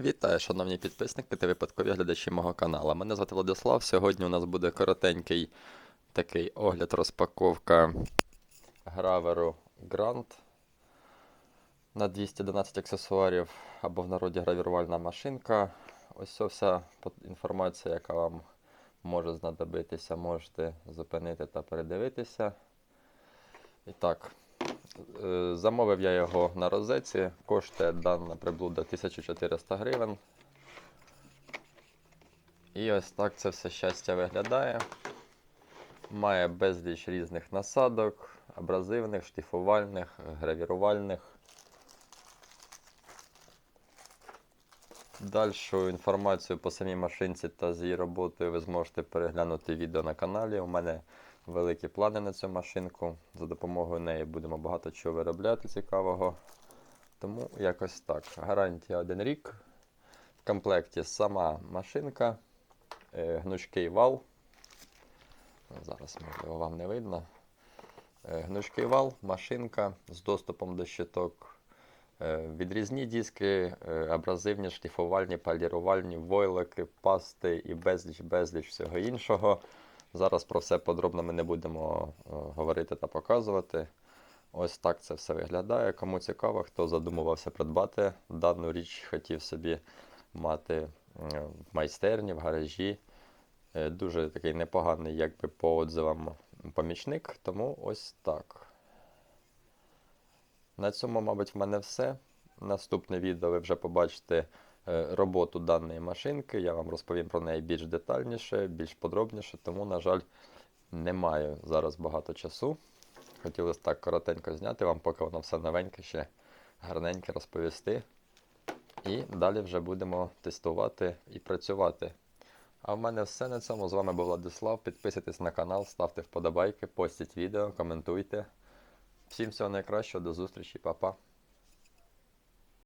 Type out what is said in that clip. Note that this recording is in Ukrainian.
Вітаю, шановні підписники та випадкові глядачі мого каналу. Мене звати Владислав. Сьогодні у нас буде коротенький такий огляд, розпаковка граверу Grand на 211 аксесуарів або в народі гравірувальна машинка. Ось ця вся інформація, яка вам може знадобитися, можете зупинити та передивитися. І так, Замовив я його на розетці. Коштує дана приблуда 1400 гривень. І ось так це все щастя виглядає. Має безліч різних насадок, абразивних, шліфувальних, гравірувальних. Дальшу інформацію по самій машинці та з її роботою ви зможете переглянути відео на каналі. У мене великі плани на цю машинку. За допомогою неї будемо багато чого виробляти цікавого. Тому якось так. Гарантія 1 рік. В комплекті сама машинка, е, гнучкий вал. Зараз можливо вам не видно. Е, Гнучкий вал, машинка з доступом до щиток. Е, Відрізні диски, абразивні, шліфувальні, полірувальні, войлики, пасти і безліч-безліч всього іншого. Зараз про все подробно ми не будемо е, говорити та показувати. Ось так це все виглядає. Кому цікаво, хто задумувався придбати дану річ, хотів собі мати е, в майстерні, в гаражі. Е, Дуже такий непоганий, якби по отзивам помічник, тому ось так. На цьому, мабуть, в мене все. Наступне відео ви вже побачите роботу даної машинки. Я вам розповім про неї більш детальніше, більш подробніше, тому, на жаль, не маю зараз багато часу. Хотілося так коротенько зняти вам, поки воно все новеньке, ще гарненьке розповісти. І далі вже будемо тестувати і працювати. А в мене все на цьому. З вами був Владислав. Підписуйтесь на канал, ставте вподобайки, постіть відео, коментуйте. Всім всього найкращого, до зустрічі, па-па.